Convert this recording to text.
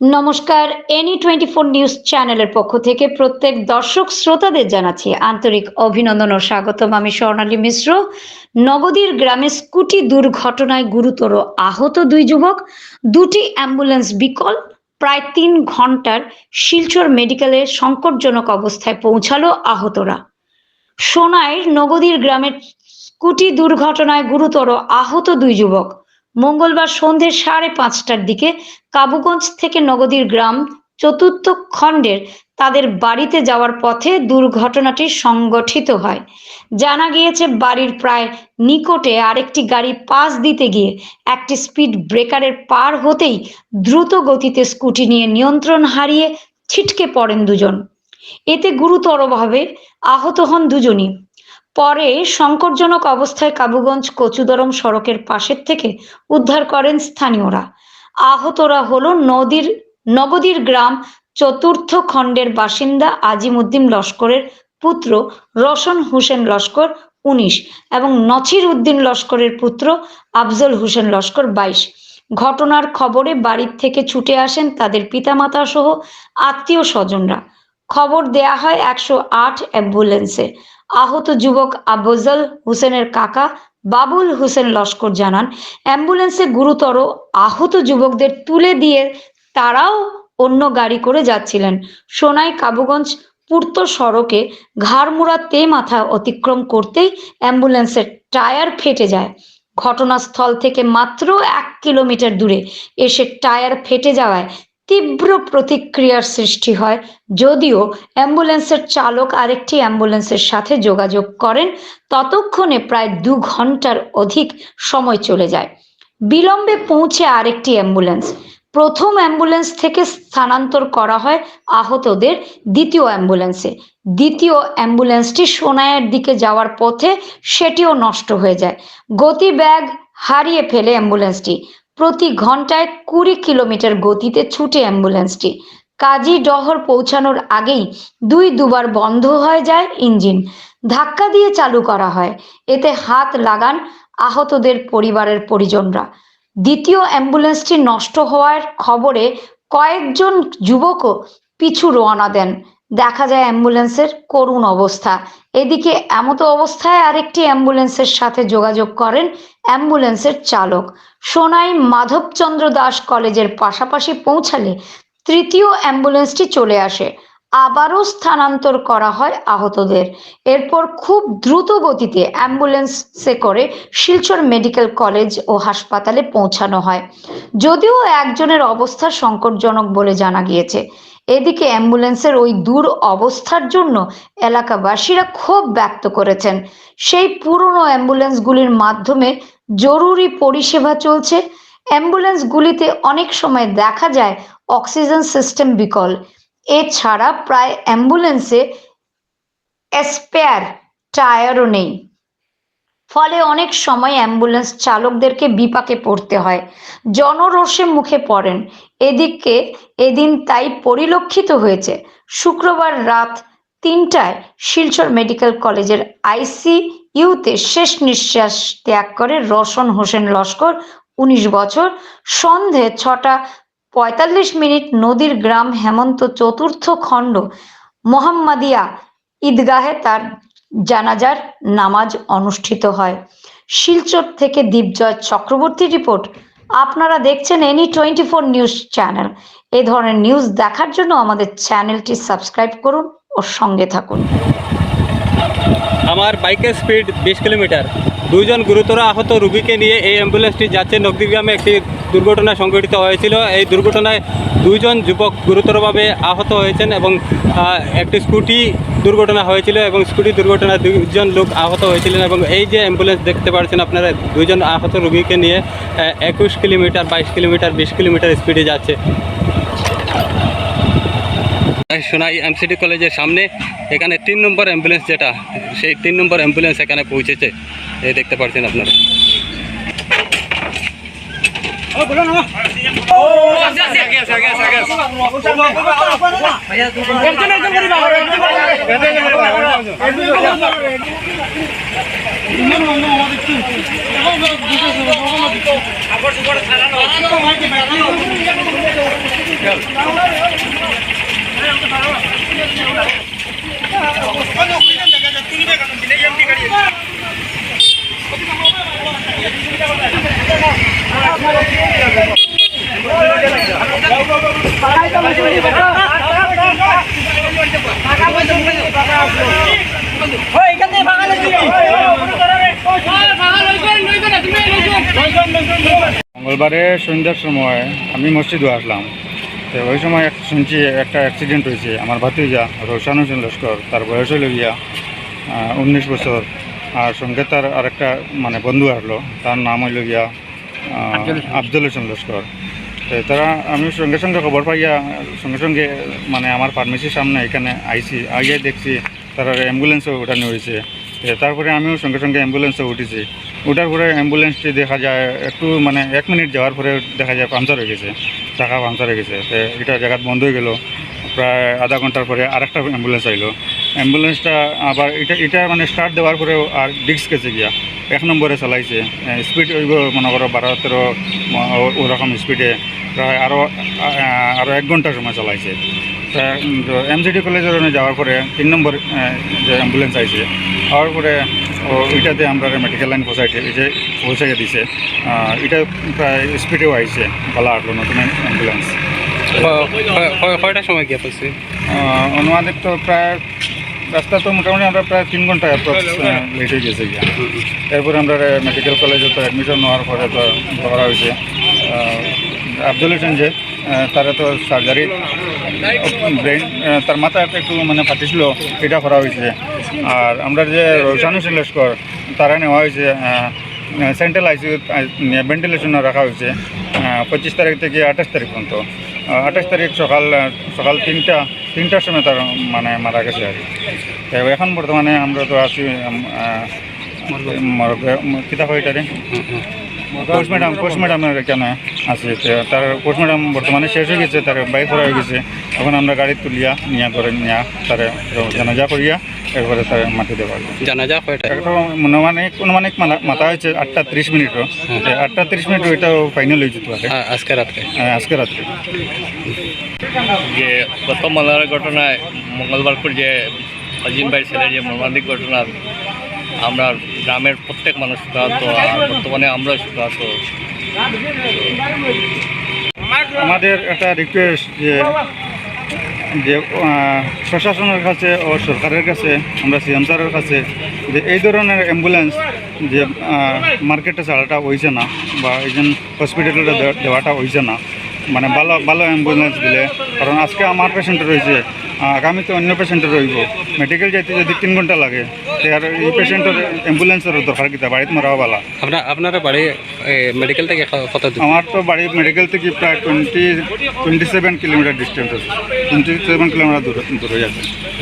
নমস্কার, any twenty four news চ্যানেলের পক্ষ থেকে প্রত্যেক দর্শক শ্রোতাদের জানাচ্ছি আন্তরিক অভিনন্দন ও স্বাগতম। আমি স্বর্ণালী মিশ্র। নগদীর গ্রামে স্কুটি দুর্ঘটনায় গুরুতর আহত দুই যুবক, দুটি অ্যাম্বুলেন্স বিকল, প্রায় তিন ঘণ্টার শিলচর মেডিকেলে সংকটজনক অবস্থায় পৌঁছালো আহতরা। সোনাইর নগদীর গ্রামের স্কুটি দুর্ঘটনায় গুরুতর আহত দুই যুবক মঙ্গলবার সন্ধে সাড়ে পাঁচটার দিকে কাবুগঞ্জ থেকে নগদীর গ্রাম চতুর্থ খণ্ডের তাদের বাড়িতে যাওয়ার পথে দুর্ঘটনাটি সংগঠিত হয়। জানা গিয়েছে, বাড়ির প্রায় নিকটে আরেকটি গাড়ি পাস দিতে গিয়ে একটি স্পিড ব্রেকারের পার হতেই দ্রুত গতিতে স্কুটি নিয়ে নিয়ন্ত্রণ হারিয়ে ছিটকে পড়েন দুজন। এতে গুরুতরভাবে আহত হন দুজনই। পরে সংকটজনক অবস্থায় কাবুগঞ্জ কচুদরম সড়কের পাশের থেকে উদ্ধার করেন স্থানীয়রা। আহতরা হল নদীর, নগদীর গ্রাম চতুর্থ খণ্ডের বাসিন্দা আজিমুদ্দিন লস্করের পুত্র রশন হোসেন লস্কর উনিশ এবং নছির উদ্দিন লস্করের পুত্র আফজল হোসেন লস্কর বাইশ। ঘটনার খবরে বাড়ির থেকে ছুটে আসেন তাদের পিতামাতা সহ আত্মীয় স্বজনরা। খবর দেয়া হয় একশো আট অ্যাম্বুলেন্সে। আহত যুবক আবজল হোসেনের কাকা বাবুল হোসেন লস্কর জানান, অ্যাম্বুলেন্সে গুরুতর আহত যুবকদের তুলে দিয়ে তারাও অন্য গাড়ি করে যাচ্ছিলেন। সোনাই কাবুগঞ্জ পূর্ত সড়কে ঘাড়মুড়া তে মাথা অতিক্রম করতেই অ্যাম্বুলেন্সের টায়ার ফেটে যায়। ঘটনাস্থল থেকে মাত্র এক কিলোমিটার দূরে এসে টায়ার ফেটে যাওয়ায় তীব্র প্রতিক্রিয়ার সৃষ্টি হয়। যদিও অ্যাম্বুলেন্সের চালক আরেকটি অ্যাম্বুলেন্সের সাথে যোগাযোগ করেন, ততক্ষণে প্রায় দু ঘণ্টার অধিক সময় চলে যায়। বিলম্বে পৌঁছে আরেকটি অ্যাম্বুলেন্স। প্রথম অ্যাম্বুলেন্স থেকে স্থানান্তর করা হয় আহতদের দ্বিতীয় অ্যাম্বুলেন্সে। দ্বিতীয় অ্যাম্বুলেন্সটি সোনাইয়ের দিকে যাওয়ার পথে সেটিও নষ্ট হয়ে যায়। গতি ব্যাগ হারিয়ে ফেলে অ্যাম্বুলেন্সটি। প্রতি ঘন্টায় কুড়ি কিলোমিটার গতিতে ছুটে অ্যাম্বুলেন্সটি। কাজী ডহর পৌঁছানোর আগেই দুই দুবার বন্ধ হয়ে যায় ইঞ্জিন। ধাক্কা দিয়ে চালু করা হয়। এতে হাত লাগান আহতদের পরিবারের পরিজনরা। দ্বিতীয় অ্যাম্বুলেন্সটি নষ্ট হওয়ার খবরে কয়েকজন যুবকও পিছু রওনা দেন। দেখা যায় অ্যাম্বুলেন্সের করুণ অবস্থা। এদিকে এমতো অবস্থায় আরেকটি অ্যাম্বুলেন্সের সাথে যোগাযোগ করেন অ্যাম্বুলেন্সের চালক। সোনাই মাধবচন্দ্র দাস কলেজের পাশাপাশি পৌঁছালে তৃতীয় অ্যাম্বুলেন্সটি চলে আসে। আবারও স্থানান্তর করা হয় আহতদের। এরপর খুব দ্রুত গতিতে অ্যাম্বুলেন্সে করে শিলচর মেডিকেল কলেজ ও হাসপাতালে পৌঁছানো হয়। যদিও একজনের অবস্থা সংকটজনক বলে জানা গিয়েছে। এদিকে অ্যাম্বুলেন্সের ওই দূর অবস্থার জন্য এলাকাবাসীরা ক্ষোভ ব্যক্ত করেছেন। সেই পুরনো অ্যাম্বুলেন্সগুলির মাধ্যমে জরুরি পরিষেবা চলছে। অ্যাম্বুলেন্সগুলিতে অনেক সময় দেখা যায় অক্সিজেন সিস্টেম বিকল। এছাড়া প্রায় অ্যাম্বুলেন্সে স্পেয়ার টায়ারও নেই। ফলে অনেক সময় অ্যাম্বুলেন্স চালকদেরকে বিপাকে পড়তে হয়। জনরোষে মুখে পড়েন। এদিকে এদিন তাই পরিলক্ষিত হয়েছে। শুক্রবার রাত তিনটায় শিলচর মেডিকেল কলেজের আইসিইউতে শেষ নিঃশ্বাস ত্যাগ করে রশন হোসেন লস্কর, উনিশ বছর। সন্ধে ছটা পঁয়তাল্লিশ মিনিট নদীর গ্রাম হেমন্ত চতুর্থ খণ্ড মোহাম্মদিয়া ঈদগাহে তার জানাজার নামাজ অনুষ্ঠিত হয়। শিলচর থেকে দীপজয় চক্রবর্তী রিপোর্ট। আপনারা দেখছেন any twenty four news channel. এই ধরনের নিউজ দেখার জন্য আমাদের চ্যানেলটি সাবস্ক্রাইব করুন ও সঙ্গে থাকুন। আমার বাইকের স্পিড বিশ কিলোমিটার। দুইজন গুরুতর আহত রুগীকে নিয়ে এই অ্যাম্বুলেন্সটি যাচ্ছে। নকদিগ্রামে একটি দুর্ঘটনা সংঘটিত হয়েছিল। এই দুর্ঘটনায় দুইজন যুবক গুরুতরভাবে আহত হয়েছেন এবং একটি স্কুটি দুর্ঘটনা হয়েছিল এবং স্কুটি দুর্ঘটনায় দুইজন লোক আহত হয়েছিলেন এবং এই যে অ্যাম্বুলেন্স দেখতে পাচ্ছেন আপনারা, দুইজন আহত রুগীকে নিয়ে একুশ কিলোমিটার, বাইশ কিলোমিটার, বিশ কিলোমিটার স্পিডে যাচ্ছে। সোনাই এমসিডি কলেজের সামনে এখানে তিন নম্বর অ্যাম্বুলেন্স যেটা, সেই তিন নম্বর অ্যাম্বুলেন্স এখানে পৌঁছেছে। এই দেখতে পাচ্ছেন আপনারা। মঙ্গলবারে সন্ধ্যার সময় আমি মসজিদে আসলাম। তো ওই সময় এক শুনছি একটা অ্যাক্সিডেন্ট হয়েছে। আমার ভাতিজা রোশান হোসেন লস্কর তার বয়স হইল গিয়া উনিশ বছর। আর সঙ্গে তার আরেকটা মানে বন্ধু আসলো তার নাম হইল গিয়া আফজল হোসেন। লস্কর। তো তারা আমি সঙ্গে সঙ্গে খবর পাইয়া সঙ্গে সঙ্গে মানে আমার ফার্মেসির সামনে এখানে আইছি আইয়ে দেখছি তারা অ্যাম্বুলেন্সও ওঠানো হয়েছে। তারপরে আমিও সঙ্গে সঙ্গে অ্যাম্বুলেন্সে উঠেছি। ওঠার পরে অ্যাম্বুলেন্সটি দেখা যায় একটু মানে এক মিনিট যাওয়ার পরে দেখা যায় পাংচার হয়ে গেছে। চাকা পাংচার হয়ে এটা জায়গা বন্ধ হয়ে গেল। প্রায় আধা ঘণ্টার পরে আরেকটা অ্যাম্বুলেন্স আইলো অ্যাম্বুলেন্সটা আবার এটা এটা মানে স্টার্ট দেওয়ার পরেও আর ডিস্ক গেছে গিয়া। এক নম্বরে চালাইছে। স্পিড ওইব মনে করো বারো তেরো ওরকম স্পিডে প্রায় আরও আরও এক ঘণ্টার সময় চালাইছে। এম জি ডি কলেজের যাওয়ার পরে তিন নম্বর যে অ্যাম্বুলেন্স আইছে হওয়ার পরে ও ওইটাতে আমরা মেডিকেল লাইন সোসাইটি যে পৌঁছাইয়া দিছে। এটা প্রায় স্পিডেও আইছে বলা আসলো নতুন অ্যাম্বুলেন্স কয়টার সময় গিয়ে পড়ছে? তো প্রায় রাস্তা তো মোটামুটি আমরা প্রায় তিন ঘণ্টা অ্যাপ্রক্স লেট হয়ে গেছে গিয়া। এরপরে আমরা মেডিকেল কলেজে তো অ্যাডমিশন নেওয়ার পরে তো করা হয়েছে। আফজল হোসেন যে তারা তো সার্জারি ব্রেন তার মাথা একটা মানে ফাটিছিল, এটা করা হয়েছে। আর আমরা যে রোশান হোসেন লস্কর তারা নেওয়া হয়েছে সেন্ট্রাল আইসিউ ভেন্টিলেশনে রাখা হয়েছে পঁচিশ তারিখ থেকে আঠাশ তারিখ পর্যন্ত। আঠাশ তারিখ সকাল সকাল তিনটা, তিনটার সময় তার মানে মারা গেছে আর কি। এখন বর্তমানে আমরা তো আছি কিতা হয় এটারে পোস্টম্যাডাম পোস্টম্যাডামের এখানে আছে? তার পোস্টম্যাডাম বর্তমানে শেষ হয়ে গেছে, তার বাইক করা হয়ে গেছে। এখন আমরা গাড়ি তুলিয়া, নিয়া করে, নিয়া তার জানাজা করিয়া এরপরে তার মাটি দেওয়া হবে। জানাজা কয়টা। একটা অনুমানিক অনুমানিক মানা- মাথা হয়েছে আটটা ত্রিশ মিনিটও। তো আটটা ত্রিশ মিনিট ওইটাও ফাইনাল হয়ে যেত কি। আজকে রাত্রে। হ্যাঁ, আজকে রাত্রে। যে গত মঙ্গলবার ঘটনায় মঙ্গলবারপুর যে অজিম ভাই ছেলের যে মর্মান্তিক ঘটনা আমরা গ্রামের প্রত্যেক মানুষ শোকাহত আর বর্তমানে আমরাও শোকাহত আমাদের একটা রিকোয়েস্ট যে যে প্রশাসনের কাছে ও সরকারের কাছে, আমরা সিএম স্যারের কাছে যে এই ধরনের অ্যাম্বুলেন্স যে মার্কেটে ছাড়াটা হয়েছে না বা এই যে হসপিটালে দেওয়াটা হয়েছে না। মানে ভালো ভালো অ্যাম্বুলেন্স দিলে। কারণ আজকে আমার পেশেন্ট রয়েছে আহ, আগামীতে অন্য পেশেন্টের রইব। মেডিকেল যাইতে যদি তিন ঘণ্টা লাগে তে আর এই পেশেন্টের অ্যাম্বুলেন্সের দরকার কিতা বাড়িতে মরাও বালা। আপনার আপনারা বাড়ি মেডিকেল থেকে কত দূর? আমার তো বাড়ি মেডিকেল থেকে প্রায় twenty twenty seven kilometre distance আছে। টোয়েন্টি সেভেন কিলোমিটার দূরে দূরে আছে